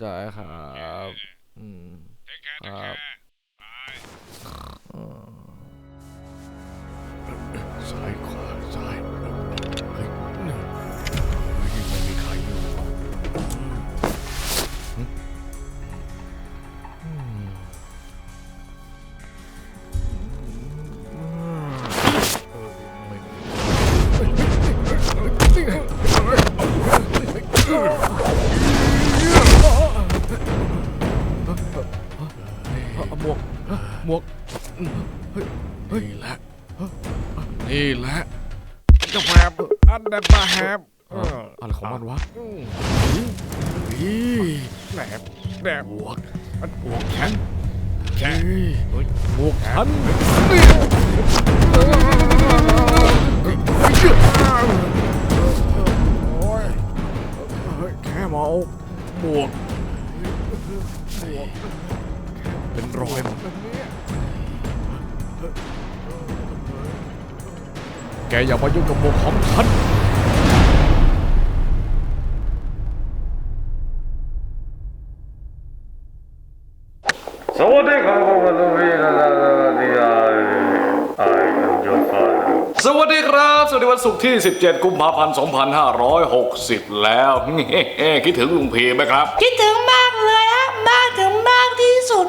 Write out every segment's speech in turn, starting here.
เข้าใจครับอืม เทคแคร์เทค ค แค รับ ร์บ แหนบแหนบหมวกหมวกแข็งแข็งหมวกฉันโอ้ยเฮ้ยแค่มาเอาหมวกหมวกเป็นรอยหมดแกอย่ามายุ่งกับหมวกของฉัน สวัสดีวันศุกร์ที่ 17 กุมภาพันธ์ 2560 แล้วคิดถึงลุงพีไหมครับ คิดถึงมากเลยฮะมากถึงมากที่สุด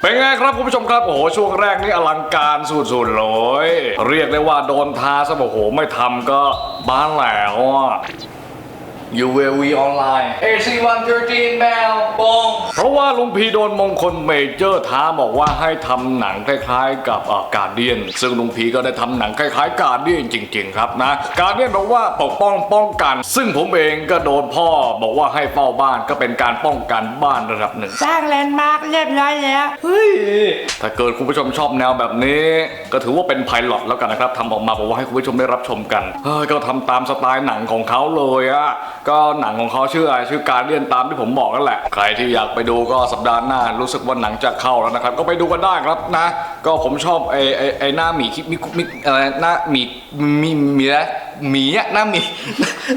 เป็นไงครับคุณผู้ชมครับโอ้โหช่วงแรกนี่อลังการสุดๆเลยเรียกได้ว่าโดนท้าซะบอกโอ้โหไม่ทำก็บ้านแล้วอะ UAV ออนไลน์ AC113 แมวบงเพราะว่าลุงพีโดนมงคลเมเจอร์ท้าบอกว่าให้ทำหนังคล้ายๆ กับการเดียน ซึ่งลุงพีก็ได้ทำหนังคล้ายๆ การเดียนจริง ๆ ครับนะการเดียนบอกว่าปกป้องป้องกัน ซึ่งผมเองก็โดนพ่อบอกว่าให้เฝ้าบ้านก็เป็นการป้องกันบ้านระดับหนึ่ง สร้างแลนด์มาร์คเรียบร้อยแล้วเฮ้ยถ้าเกิดคุณผู้ชมชอบแนวแบบนี้ ก็ถือว่าเป็นไพลอตแล้วกันนะครับทำออกมาบอกว่าให้คุณผู้ชมได้รับชมกันเฮ้ยก็ทำตามสไตล์หนังของเขาเลยอะก็หนังของเขาชื่ออะไรชื่อการเลียนตามที่ผมบอกนั่นแหละ ใครที่อยากไปดูก็สัปดาห์หน้า รู้สึกว่าหนังจะเข้าแล้วนะครับ ก็ไปดูกันได้ครับนะ ก็ผมชอบไอ้ไอ้ไอ้หน้าหมีคิดมิคุมิอะไรหน้าหมีมีมีแล้ว หมีอะหน้าหมี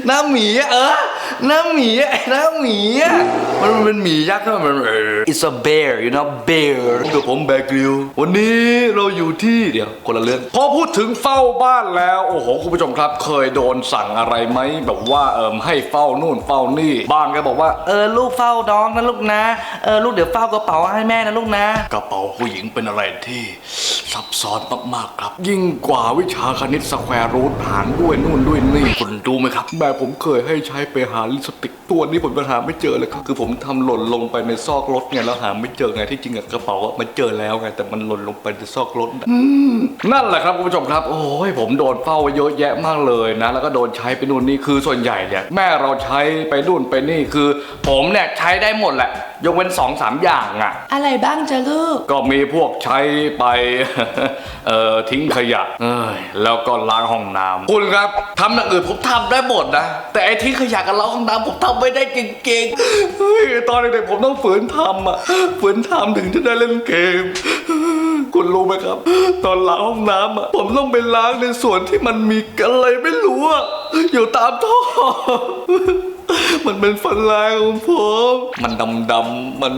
หน้าหมีอะเออหน้าหมีอะไอ้หน้าหมีอะมันเป็นหมียักษ์ใช่ไหมมันเออ it's a bear you know bear กับผมแบกริววันนี้เราอยู่ที่เดี๋ยวคนละเรื่องพอพูดถึงเฝ้าบ้านแล้ว โอ้โหคุณผู้ชมครับ เคยโดนสั่งอะไรไหมแบบว่าเอิมให้เฝ้านู่นเฝ้านี่บ้านก็บอกว่าเออลูกเฝ้าน้องนะลูกนะเออลูกเดี๋ยวเฝ้ากระเป๋าให้แม่นะลูกนะ กระเป๋าผู้หญิงเป็นอะไรที่ ซับซ้อนมากๆครับ ยิ่งกว่าวิชาคณิตสแควร์รูทหารด้วยนู่นด้วยนี่คุณรู้ไหมครับแม่ผมเคยให้ใช้ไปหาลิปสติกตัวนี้ผมยังหาไม่เจอเลยครับ คือผมทำหล่นลงไปในซอกรถไงแล้วหาไม่เจอไงที่จริงอะกระเป๋าอะมันเจอแล้วไงแต่มันหล่นลงไปในซอกรถอืมนั่นแหละครับคุณผู้ชมครับ โอ้ยผมโดนเฝ้าไว้เยอะแยะมากเลยนะ แล้วก็โดนใช้ไปนู่นนี่คือส่วนใหญ่เนี่ยแม่เราใช้ไปนู่นไปนี่คือ ผมเนี่ยใช้ได้หมดแหละ ยกเว้นสองสามอย่างอะอะไรบ้างจะลูก ก็มีพวกใช้ไป เอ่อทิ้งขยะเอ้ยแล้วก็ล้างห้องน้ำคุณครับทำอย่างอื่นผมทำได้หมดนะ แต่ไอ้ทิ้งขยะกับล้างห้องน้ำผมทำไม่ได้จริงๆเฮ้ยตอนเด็กๆผมต้องฝืนทำอะฝืนทำถึงจะได้เล่นเกมคุณรู้ไหมครับ ตอนล้างห้องน้ำอะผมต้องไปล้างในส่วนที่มันมีอะไรไม่รู้อะอยู่ตามท่อ มันเป็นฟันลายของผม มันดำดำๆมัน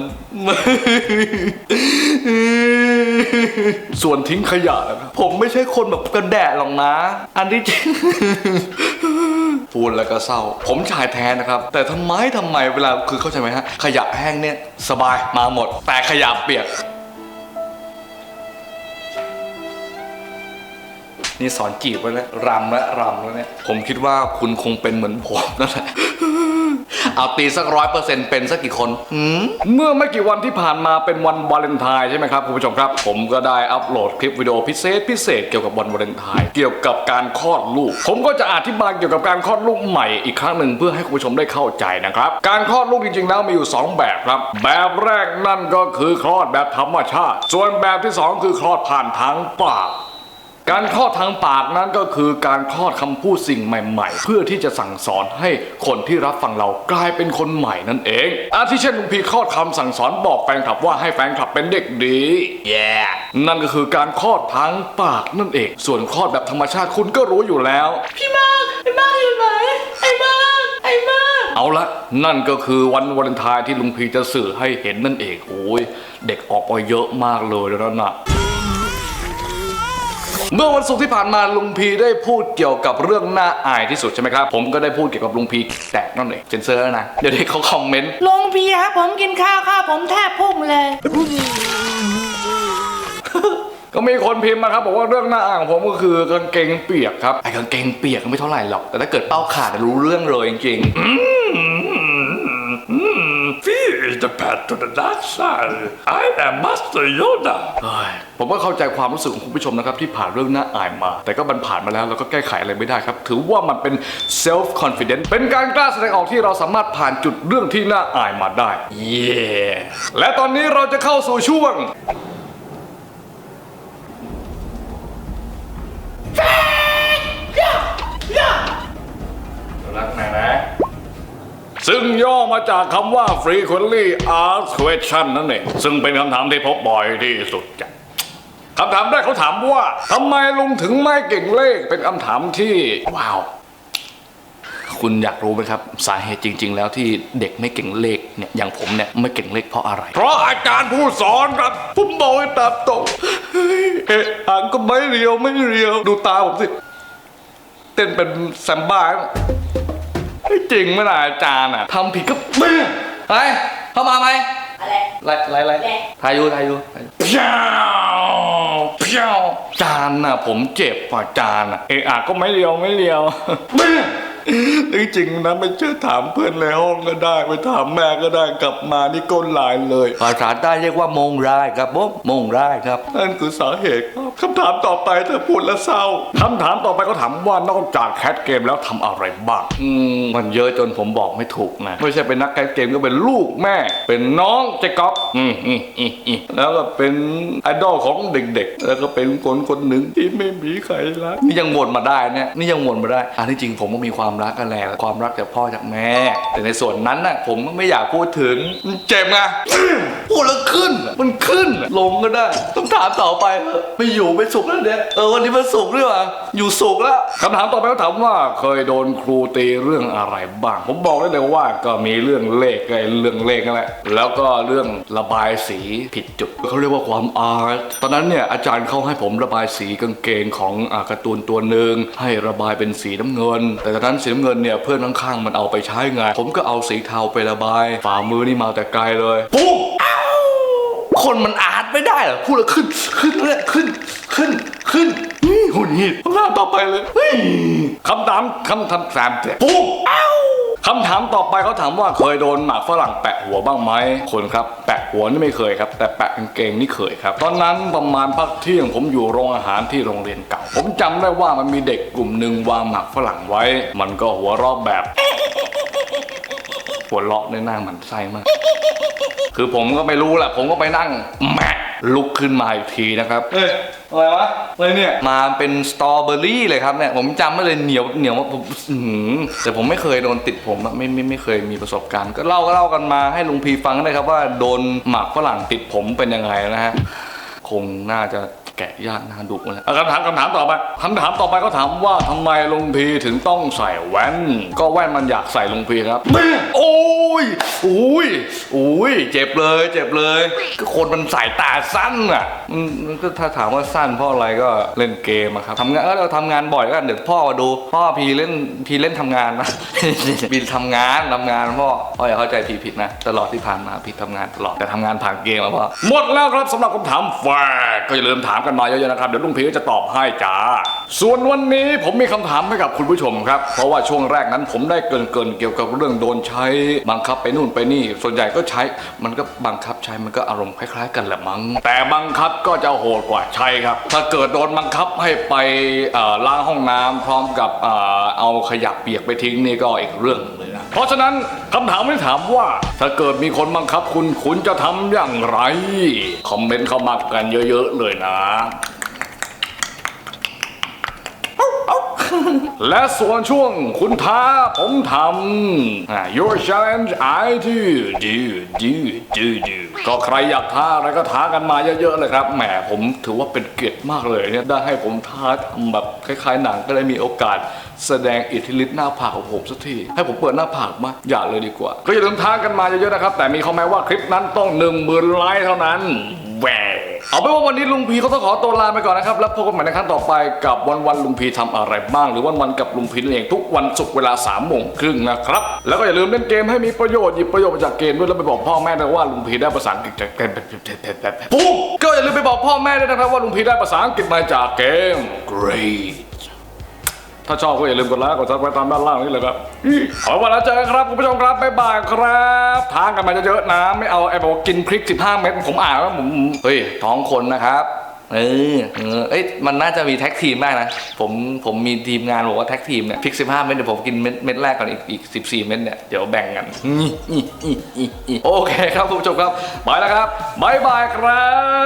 ส่วนทิ้งขยะนะครับผมไม่ใช่คนแบบกระแดะหรอกนะ อันที่จริงพูดแล้วก็เศร้า ผมชายแท้นะครับ แต่ทำไมทำไมเวลาคือเข้าใจไหมฮะ ขยะแห้งเนี่ย สบายมาหมด แต่ขยะเปียก นี่สอนจีบไว้แล้วรำและรำแล้วเนี่ย ผมคิดว่าคุณคงเป็นเหมือนผมนั่นแหละ เอาตีสักร้อยเปอร์เซ็นต์เป็นสักกี่คนหืมเมื่อไม่กี่วันที่ผ่านมาเป็นวันวาเลนไทน์ใช่ไหมครับคุณผู้ชมครับ ผมก็ได้อัปโหลดคลิปวิดีโอพิเศษพิเศษเกี่ยวกับวันวาเลนไทน์เกี่ยวกับการคลอดลูก ผมก็จะอธิบายเกี่ยวกับการคลอดลูกใหม่อีกครั้งหนึ่งเพื่อให้คุณผู้ชมได้เข้าใจนะครับ การคลอดลูกจริงๆแล้วมีอยู่ 2 แบบครับ แบบแรกนั่นก็คือคลอดแบบธรรมชาติ ส่วนแบบที่สองคือคลอดผ่านทางปาก การคลอดทางปากนั้นก็คือการคลอดคำพูดสิ่งใหม่ ๆ เพื่อที่จะสั่งสอนให้คนที่รับฟังเรากลายเป็นคนใหม่นั่นเอง อาทิเช่นลุงพีคลอดคำสั่งสอนบอกแฟนคลับว่าให้แฟนคลับเป็นเด็กดี yeah นั่นก็คือการคลอดทางปากนั่นเอง ส่วนคลอดแบบธรรมชาติคุณก็รู้อยู่แล้ว พี่มากพี่มากเอาละนั่นก็คือวันวาเลนไทน์ที่ลุงพีจะสื่อให้เห็นนั่นเองโอ้ยเด็กออกไปเยอะมากเลยแล้วนะ เมื่อวันศุกร์ที่ผ่านมาลุงพีได้พูดเกี่ยวกับเรื่องน่าอายที่สุดใช่ไหมครับ ผมก็ได้พูดเกี่ยวกับลุงพีแตกนั่นเองเซนเซอร์นะ เดี๋ยวนี้เขาคอมเมนต์ลงพีครับผมกินข้าวข้าวผมแทบพุ่งเลย ก็มีคนพิมพ์มาครับบอกว่าเรื่องหน้าอ่างของผมก็คือกางเกงเปียกครับไอ้กางเกงเปียกก็ไม่เท่าไหร่หรอกแต่ถ้าเกิดเป้าขาดอะรู้เรื่องเลยจริงๆอืม Fear is the path to the dark side. I am Master Yoda. เฮ้ยผมก็เข้าใจความรู้สึกของคุณผู้ชมนะครับที่ผ่านเรื่องน่าอายมา แต่ก็มันผ่านมาแล้วเราก็แก้ไขอะไรไม่ได้ครับ ถือว่ามันเป็น self confidence เป็นการกล้าแสดงออกที่เราสามารถผ่านจุดเรื่องที่น่าอายมาได้ เย้และตอนนี้เราจะเข้าสู่ช่วง รักไหนนะ ซึ่งย่อ มาจากคำว่า frequently asked question นั่นเองซึ่งเป็นคำถามที่พบบ่อยที่สุดจ้ะคำถามแรกเขาถามว่าทำไมลุงถึงไม่เก่งเลขเป็นคำถามที่ว้าว คุณอยากรู้ไหมครับ สาเหตุจริง ๆ แล้วที่เด็กไม่เก่งเลขเนี่ยอย่างผมเนี่ยไม่เก่งเลขเพราะอะไร เพราะอาจารย์ผู้สอนครับผมบอกให้ตามตรงเฮ้ยเอ๊ะอ่านก็ไม่เรียวไม่เรียว ดูตาผมสิ เต้นเป็นแซมบ้า จริงไม่ล่ะอาจารย์อะทำผิดก็เมื่อไปเข้ามาไหมอะไรไรไรไรแหละทายุทายุทายุเพียวเพียวจานน่ะผมเจ็บป่ะจานอะเอะอะก็ไม่เลียวไม่เลียว เมื่อจริงๆนะไม่เชื่อถามเพื่อนในห้องก็ได้ไปถามแม่ก็ได้กลับมานี่ก้นลายเลย ภาษาใต้เรียกว่ามงรายครับผมมงรายครับ นั่นคือสาเหตุครับคำถามต่อไปเธอพูดแล้วเศร้าคำถามต่อไปก็ถามว่านอกจากแคทเกมแล้วทำอะไรบ้างอืมมันเยอะจนผมบอกไม่ถูกนะ ไม่ใช่เป็นนักแคทเกมก็เป็นลูกแม่ เป็นน้องเจก๊อฟอืมอืมอืมอืมแล้วก็เป็นไอดอลของเด็กๆ แล้วก็เป็นคนคนหนึ่งที่ไม่มีใครรักนี่ยังวนมาได้เนี่ยนี่ยังวนมาได้อันที่จริงผมก็มีความรักกันแหละความรักจากพ่อจากแม่ แต่ในส่วนนั้นน่ะผมไม่อยากพูดถึงมันเจ็บไงพูดแล้วขึ้น มันขึ้นลงก็ได้ต้องถามต่อไปเถอไม่อยู่ไม่สุขแล้วเนี่ยเออวันนี้มันสุขด้วยว่ะอยู่สุขแล้วคำถามต่อไปก็ถามว่าเคยโดนครูตีเรื่องอะไรบ้าง ผมบอกได้เลยว่าก็มีเรื่องเลขไอ้เรื่องเลขนั่นแหละแล้วก็เรื่องระบายสีผิดจุดเขาเรียกว่าความอาร์ตตอนนั้นเนี่ยอาจารย์เขาให้ผมระบายสีกางเกงของอาการ์ตูนตัวหนึ่งให้ระบายเป็นสีน้ำเงิน แต่ตอนนั้นสีน้ำเงินเนี่ยเพื่อนข้างๆมันเอาไปใช้ไงผมก็เอาสีเทาไประบาย ฝ่ามือนี่มาแต่ไกลเลยปุ๊บคนมันอาร์ตไม่ได้เหรอพูดแล้วขึ้นขึ้นเลยขึ้นขึ้นขึ้นนี่หุ่นหิดคำถามต่อไปเลยเฮ้ยคำถามคำถามสามเจ็ดปุ๊บ คำถามต่อไปเขาถามว่าเคยโดนหมากฝรั่งแปะหัวบ้างไหมคนครับ แปะหัวนี่ไม่เคยครับ แต่แปะกางเกงนี่เคยครับ ตอนนั้นประมาณพักเที่ยงผมอยู่โรงอาหารที่โรงเรียนเก่า ผมจำได้ว่ามันมีเด็กกลุ่มหนึ่งวางหมากฝรั่งไว้ มันก็หัวรอบแบบหัวเราะในหน้าหมันไส้มาก คือผมก็ไม่รู้แหละผมก็ไปนั่งแหมะ ลุกขึ้นมาอีกทีนะครับ เฮ้ย อะไรวะ อะไรเนี่ย มาเป็นสตรอเบอรี่เลยครับเนี่ย ผมจำไม่เลยเหนียวเหนียวว่าผมอื้อหือแต่ผมไม่เคยโดนติดผมอะไม่ไม่ไม่เคยมีประสบการณ์ ก็เล่าก็เล่ากันมาให้ลุงพีฟังได้ครับว่าโดนหมากฝรั่งติดผมเป็นยังไงนะฮะ คงน่าจะ แกะยากน่าดุเลยเอาคำถามคำถามต่อไปคำถามต่อไปก็ถามว่าทำไมลุงพีถึงต้องใส่แว่น ก็แว่นมันอยากใส่ลุงพีครับแม่โอ้ยโอ้ยโอ้ยเจ็บเลย เจ็บเลยก็คนมันสายตาสั้นอะอืมมันก็ถ้าถามว่าสั้นเพราะอะไรก็เล่นเกมอะครับทำงานเออเราทำงานบ่อยแล้วกันเดี๋ยวพ่อมาดูพ่อพีเล่นพีเล่นทำงานนะพีทำงานทำงานพ่อพ่ออย่าเข้าใจพีผิดนะตลอดที่ผ่านมาพีทำงานตลอดแต่ทำงานผ่านเกมอะพ่อหมดแล้วครับสำหรับคำถามแฟกก็อย่าลืมถามกันมาเยอะๆนะครับ เดี๋ยวลุงพีจะตอบให้จ้า ส่วนวันนี้ผมมีคำถามให้กับคุณผู้ชมครับ เพราะว่าช่วงแรกนั้นผมได้เกินๆเกี่ยวกับเรื่องโดนใช้บังคับไปนู่นไปนี่ ส่วนใหญ่ก็ใช้ มันก็บังคับใช้ มันก็อารมณ์คล้าย ๆ กันแหละมั้ง แต่บังคับก็จะโหดกว่าใช้ครับ ถ้าเกิดโดนบังคับให้ไปล้างห้องน้ำพร้อมกับเอาขยะเปียกไปทิ้งนี่ก็อีกเรื่องหนึ่ง เพราะฉะนั้นคำถามที่ถามว่าถ้าเกิดมีคนบังคับคุณคุณจะทำอย่างไร คอมเมนต์เข้ามากันเยอะๆเลยนะและส่วนช่วงคุณท้าผมทำ your challenge I do do do do do ก็ใครอยากท้าอะไรก็ท้ากันมาเยอะๆเลยครับ แหมผมถือว่าเป็นเกียรติมากเลยเนี่ยได้ให้ผมท้าทำแบบคล้ายๆหนังก็ได้มีโอกาส แสดงอิทธิฤทธิ์หน้าผากของผมสักทีให้ผมเปิดหน้าผากมาอย่าเลยดีกว่า ก็อย่าลืมท้ากันมาเยอะๆนะครับ แต่มีข้อแม้ว่าคลิปนั้นต้อง1 0,000ไลค์เท่านั้นแหวเอาเป็นว่าวันนี้ลุงพีเขาต้องขอตัวลาไปก่อนนะครับ แล้วพบกันใหม่ในครั้งต่อไปกับวันวันๆลุงพีทำอะไรบ้าง หรือวันวันๆกับลุงพีนั่นเองทุกวันศุกร์เวลา3ามโมงครึ่งนะครับ แล้วก็อย่าลืมเล่นเกมให้มีประโยชน์หยิบประโยชน์มาจากเกมด้วยแล้วไปบอกพ่อแม่ด้วยว่าลุงพีได้ภาษาอังกฤษจากเกมปุ๊บก็อย่าลืมไปบอกพ่อแม่ด้วยนะครับว่าลุงพีได้ภาษาอังกฤษมาจากเกม Great ถ้าชอบก็อย่าลืมกดไลค์กดซับสไครต์ตามด้านล่างนี้เลยครับเอาไว้แล้วเจอกันครับคุณผู้ชมครับบ๊ายบายครับทานกันมาเยอะๆนะไม่เอาไอ้บอกว่ากินพริก 15 เม็ดผมอ่านว่าผมเฮ้ยท้องคนนะครับเออเออเอ้ยมันน่าจะมีแท็กทีมได้นะ ผมผมมีทีมงานบอกว่าแท็กทีมเนี่ยพริก15เม็ดเดี๋ยวผมกินเม็ดเม็ดแรกก่อนอีกอีก14เม็ดเนี่ยเดี๋ยวแบ่งกันโอเคครับคุณผู้ชมครับไปแล้วครับบ๊ายบายครับอุ้ย